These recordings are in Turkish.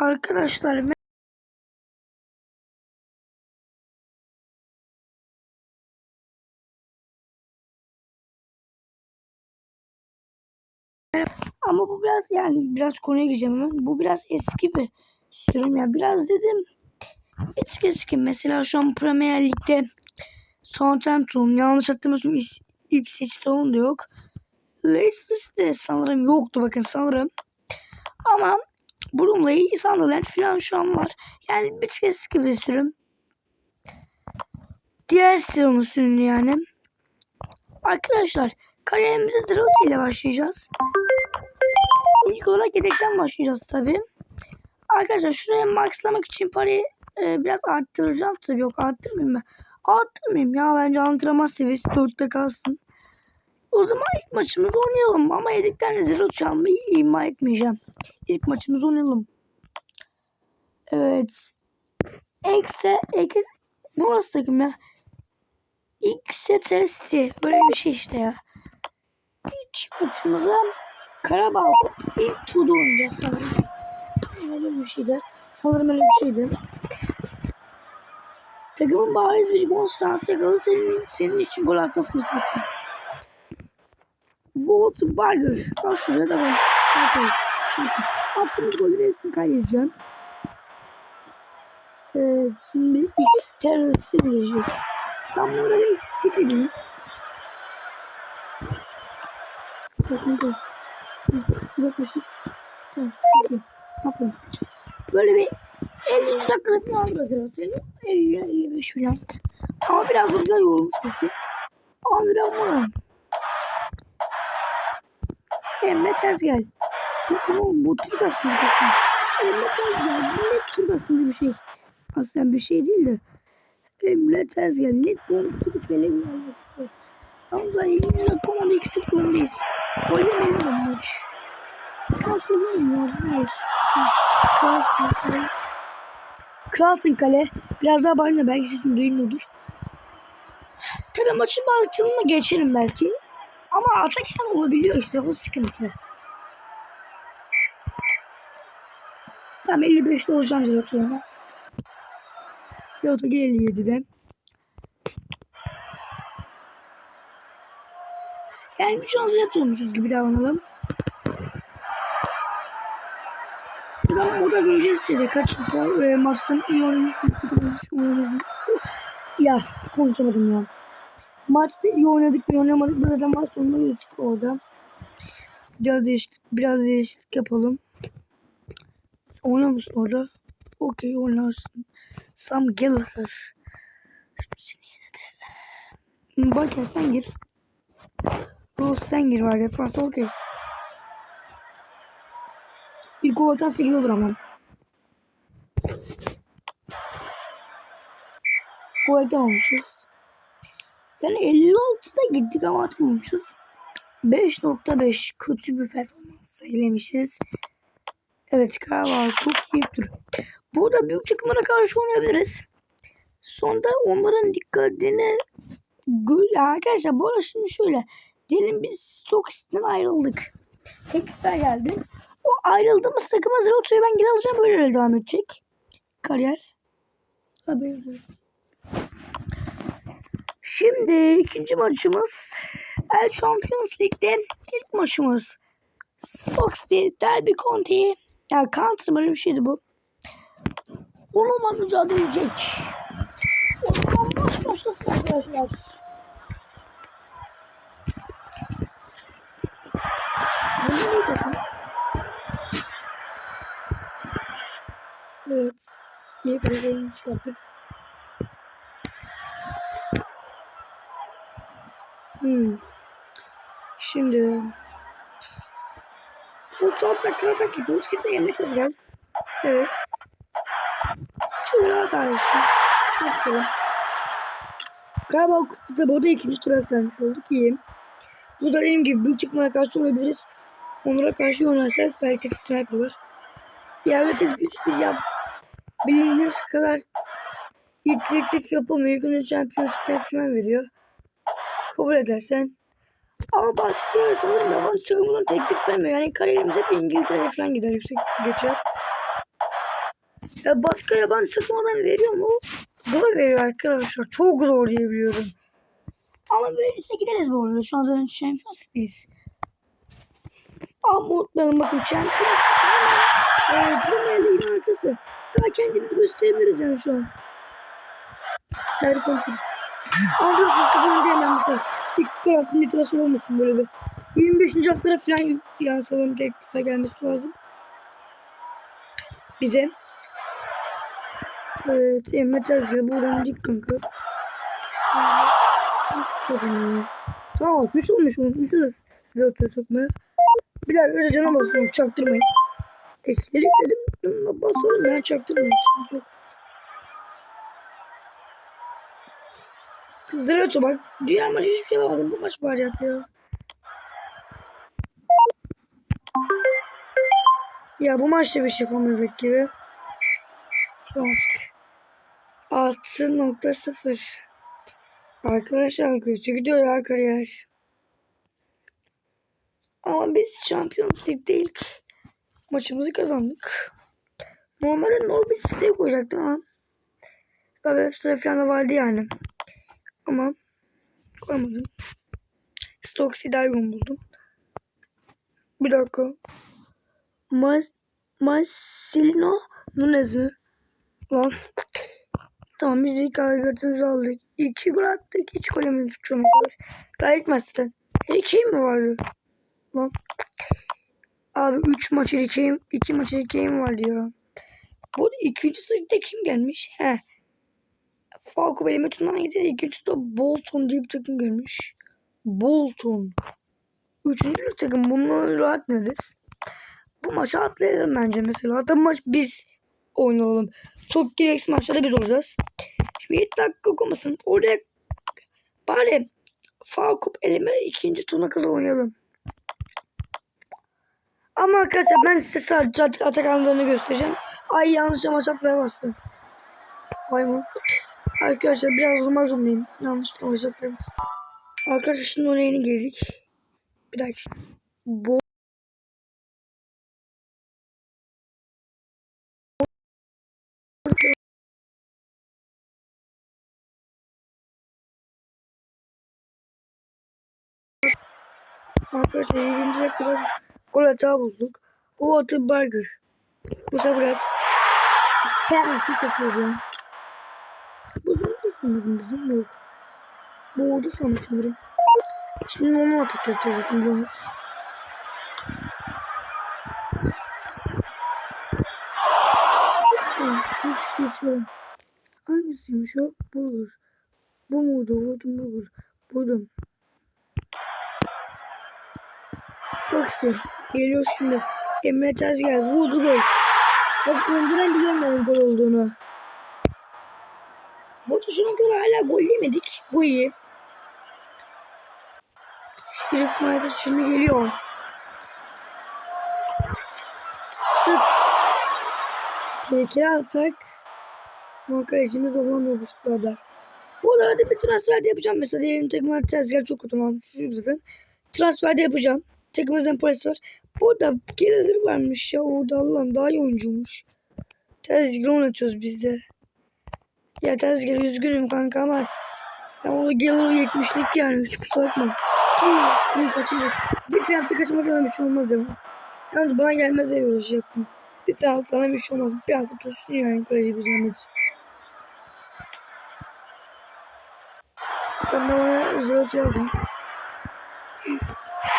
Arkadaşlar ama bu biraz yani biraz konuya gireceğim hemen. Bu biraz eski bir sürüm ya. Biraz dedim eski eski. Mesela şu an Premier Lig'de Southampton yanlış hatırlamıyorsam İs- Ipswich Town da yok. Leicester City sanırım yoktu bakın sanırım. Ama Bromley, Sunderland falan şu an var. Yani bir eski bir sürüm. Diğer sezonun sürümü yani. Arkadaşlar kariyerimize Zerot ile başlayacağız. İlk olarak yedekten başlayacağız tabi. Arkadaşlar şuraya maxlamak için parayı e, biraz arttıracağım tabi. Yok arttırmayayım ben. Arttırmayayım ya bence antrenman seviyesi 4'te kalsın. O zaman ilk maçımızı oynayalım ama yedekten de Zerot çalmayı ima etmeyeceğim. İlk maçımızı oynayalım. Evet. Ekse, ekse, bu nasıl takım ya? XTST böyle bir şey işte ya. İlk maçımıza Karabağ ilk turda oynayacağız sanırım. Öyle bir şeydi. Sanırım öyle bir şeydi. Takımın bariz bir gol şansı yakaladı. Senin, senin için gol atma fırsatı. Wolfsburger. Al şuraya da bak. Bakın. Attığımız golü resmi kaydedeceğim. Evet. Şimdi X teröristi bilecek. Ben burada X seçeyim. Bakın bakın. Uzaklaşıp. Tamam. Peki. Bakın. Böyle bir 50 dakikada falan hazır atıyorum. 50-55 falan. Ama biraz güzel yorulmuş kesin. Andrea Moran. Emre ters gel. Bu, bu, bu aslında kesin. Emre ters gel. Bu net Türk aslında bir şey. Aslında bir şey değil de. Emre ters gel. Net bu Türkiye'yle bir istiyor. Hamza 20 dakika 2-0 öndeyiz. Oynamayalım da maç. Oynayalım ya. Kralsın kale. Kralsın kale. Biraz daha bağırma belki sesin duyulmuyordur. Tabii maçın bazı geçerim belki. Ama atarken olabiliyor işte o sıkıntı. Tamam 55'te olacağım Zerotu'na. Yota gel 57'de. Yani şu an Zerotu'muşuz gibi davranalım. Buradan o da göreceğiz size kaç. E, maçtan iyi oynadık. Ya konuşamadım ya. Maçta iyi oynadık mı oynamadık zaten maç sonunda gözüküyor orada. Biraz değişiklik, biraz değişiklik yapalım. Oynar mısın orada? Okey oynarsın. Sam Gallagher. Şimdi yine de. Bak ya sen gir. Rose sen gir var defans okey. Bir gol atarsa iyi olur ama. Gol atamamışız. Yani 56'da gittik ama atamamışız. 5.5 kötü bir performans söylemişiz. Evet Karabağ çok iyi tur. Burada büyük takımlara karşı oynayabiliriz. Sonda onların dikkatini arkadaşlar bu arada şimdi şöyle diyelim biz Stockist'ten ayrıldık. Teklifler geldi. O ayrıldığımız takıma Zeroto'yu ben geri alacağım. Böyle öyle devam edecek. Kariyer. Haberiniz. Şimdi ikinci maçımız El Champions League'de ilk maçımız Stoke Derby County ya yani County böyle bir şeydi bu. Onunla mücadele edecek. O zaman maç başlasın arkadaşlar. Evet. İyi bir şey yaptık. Hmm. Şimdi bu dakika atak gidiyoruz. Kesin yerine gel. Evet. Şöyle atarsın. Bakalım. Galiba da ikinci tura vermiş olduk. İyi. Bu da dediğim gibi büyük çıkmaya karşı olabiliriz. Onlara karşı oynarsak belki tek sniper olur. Öyle tek güç biz yap. Bildiğiniz kadar ilk teklif yapılmıyor. Günün şampiyonası falan veriyor kabul edersen. Ama başka sanırım yabancı takımdan teklif vermiyor. Yani kariyerimiz hep İngiltere falan gider yüksek geçer. Ya başka yabancı takımdan veriyor mu? Zor veriyor arkadaşlar. Çok zor diye biliyorum. Ama verirse gideriz bu arada. Şu anda Champions League'deyiz. Ama unutmayalım bakın Champions League. Evet, Premier League'in arkası. Daha kendimizi gösterebiliriz yani şu an. Nerede kontrol? Kapını diyemem mesela. İlk tarafın itirazı olmasın böyle bir. 25. haftada falan sanırım teklife gelmesi lazım. Bize. Evet, Emre Tezgah buradan dik kanka. Çok iyi. Tamam, atmış olmuş, unutmuşuz. Size atıyor sokmaya. Bir dakika önce cana basıyorum, çaktırmayın. Ekleri yükledim, basalım ben çaktırmayın, sıkıntı yok. Kızlara atıyor bak. Dünya maçı hiçbir şey yapamadım. Bu maç bari yapıyor. Ya bu maçta bir şey yapamadık gibi. Şu artık. 6.0 Arkadaşlar kötü gidiyor ya kariyer. Ama biz Champions League'de ilk maçımızı kazandık. Normalde Norwich City'ye koyacaktım ama Tabii falan da vardı yani. Ama koymadım. Uygun buldum. Bir dakika. Mas Marcelino Nunez mi? Lan. Tamam biz ilk galibiyetimizi aldık. İki gol attık. Hiç gol yemedik şu ana kadar. Ben ilk maçtan. Her iki mi vardı? Lan. Abi 3 maç erkeğim, 2 maç erkeğim vardı ya. Bu ikinci sırada kim gelmiş? He. Falco benim ötümden gidiyor. İkinci sırada Bolton diye bir takım gelmiş. Bolton. Üçüncü takım bunu rahat neriz? Bu maçı atlayalım bence mesela. Hatta maç biz oynayalım. Çok gereksiz maçlarda biz olacağız. Şimdi 7 dakika okumasın. Oraya bari Falkup elime ikinci turuna kadar oynayalım. Ama arkadaşlar ben size sadece atak Atakanlarını göstereceğim. Ay yanlış ama çatlaya bastım. Ay mı? Arkadaşlar biraz durmak zorundayım. Yanlışlıkla özür dilerim. Arkadaşlar şimdi oraya yeni geldik. Bir dakika. Bu Arkadaşlar 7. dakikada gol hata bulduk. O atı burger. Bu sefer biraz ben 2-0 Bozum kesin bizim yok. Boğuldu sonra sanırım. Şimdi onu atlatacağız zaten biliyorsunuz. Çok şükür şu an. Hangisiymiş o? Bulgur. Bu muydu? Vurdum bulgur. Buldum. Fox'tir. Geliyor şimdi. Emre Ters geldi. Vurdu gol. Bak önceden biliyorum ben gol olduğunu. Şuna göre hala gol yemedik. Bu iyi. Şerif United şimdi geliyor. Tık. Tehlikeli atak. Ama kalecimiz olan oluşturdu. Bu arada bir transfer de yapacağım. Mesela diyelim takımlar tezgah çok kötü olmuş. Transfer de yapacağım. Takımımızdan parası var. Burada Gallagher varmış ya. Orada Allah'ım daha iyi oyuncuymuş. Tezgah oynatıyoruz biz de. Ya Tezgah üzgünüm kanka ama ya o Gallagher 70'lik yani. Hiç kusura bakma. Bunu kaçıracak. Bir penaltı kaçırmak kadar bir şey olmaz ya. Yalnız bana gelmez ya böyle şey yaptım. Bir penaltıdan bir şey olmaz. Bir penaltı tutsun yani kaleci bir zahmet. Ben de bana özel atacağım.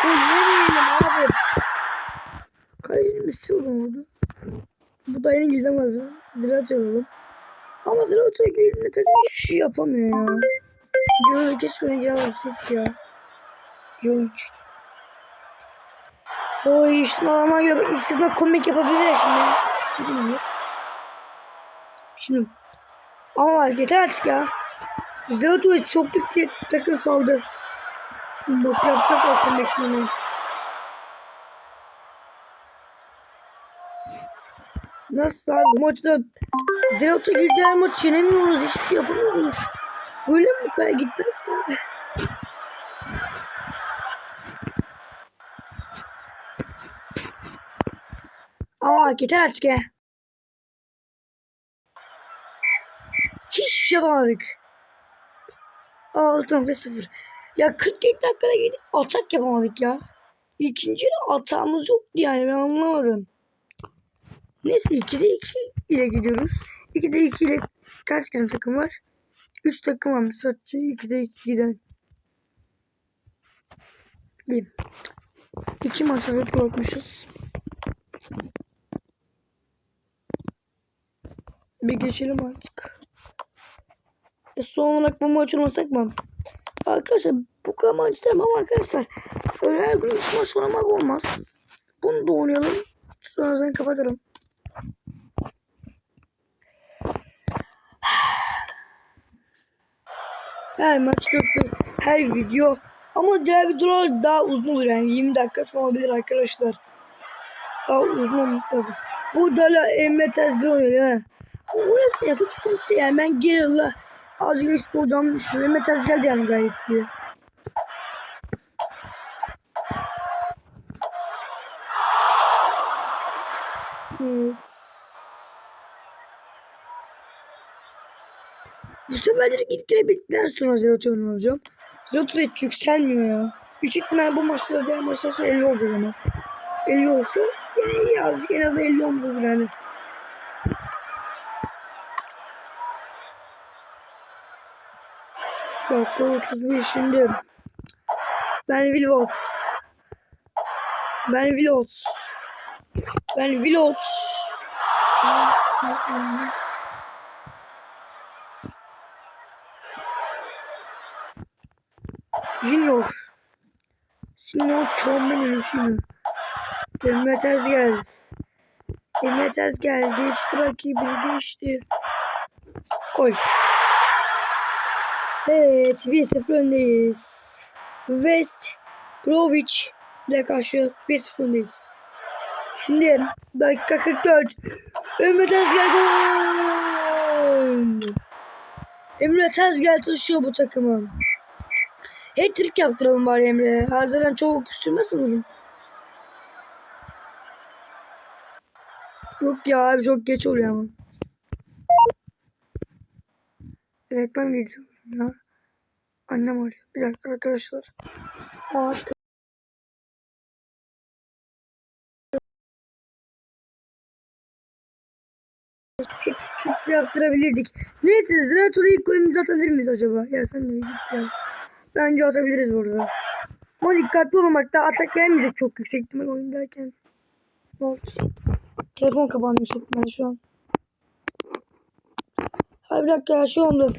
Bu yemeyelim abi. Kalecimiz çılgın oldu. Bu da yeni gizlemez mi? Ziraat olalım. Ama Ziraat geldiğinde tabii hiçbir şey yapamıyor ya. Görür keşke gel yapsaydık ya. Yoğunç. Oy şuna ama göre bak ikisinden komik yapabilir ya şimdi. Şimdi. Ama var yeter artık ya. Ziraat'ı soktuk diye takım saldı. Bak yapacak o komik bunu. Nasıl abi maçta Ziraat'a girdiği her maç yenemiyoruz. Hiçbir şey yapamıyoruz. Böyle mi bu kadar gitmez ki? Aa yeter artık ya. Hiçbir şey yapamadık. 6.0 Ya 47 dakikada gidip atak yapamadık ya. İkinci atağımız yoktu yani ben anlamadım. Neyse 2'de 2 ile gidiyoruz. 2'de 2 ile kaç tane takım var? 3 takım var. Sadece 2'de 2 giden. İyi. İki maça da bırakmışız. Bir geçelim artık. E son olarak bu maç olmasak mı? Arkadaşlar bu kadar maç ama arkadaşlar. Öyle her gün 3 maç oynamak olmaz. Bunu da oynayalım. Sonra zaten kapatırım. Her maç kötü. Her video. Ama diğer videolar daha uzun olur yani. 20 dakika falan olabilir arkadaşlar. Daha uzun olması lazım. Bu da hala Emre Tezgah oynuyor değil mi? Orası ya çok sıkıntı yani. Ben Geralt'la azıcık düşünüyorum. Emre Tezgah yani gayet iyi. Evet. Bu seferleri ilk kere bittikten sonra Zerato oynayacağım. Zerato da hiç yükselmiyor ya. Büyük ihtimal bu maçta diğer maçtan sonra 50 olacak ama. 50 olsa yine iyi azıcık en az 50 olmalıdır yani. Dakika 31 şimdi. Ben Willox. Ben Willox. Ben Willox. Junior. Junior Çombenim şimdi. Emre Tez gel. Emre Tez gel. Geçti rakibini geçti. Gol. Evet 1-0 öndeyiz. West Brovic ile karşı 1-0 öndeyiz. Şimdi dakika 44. Emre Tezgel gol. Emre Tezgel taşıyor bu takımı. Hat-trick yaptıralım bari Emre. Hazırdan çok üstüme sanırım. Yok ya abi çok geç oluyor ama. Reklam girdi ya. Annem arıyor. Bir dakika arkadaşlar. Aa, Hiç yaptırabilirdik. Neyse Zerato'da ilk golümüzü atabilir miyiz acaba? Ya sen de git ya. Bence atabiliriz burada. Ama dikkatli olmamakta atak vermeyecek çok yüksek ihtimal oyundayken. Ne oldu? Telefon kapandı yüksek ihtimalle şu an. Hayır bir dakika ya şu oldu.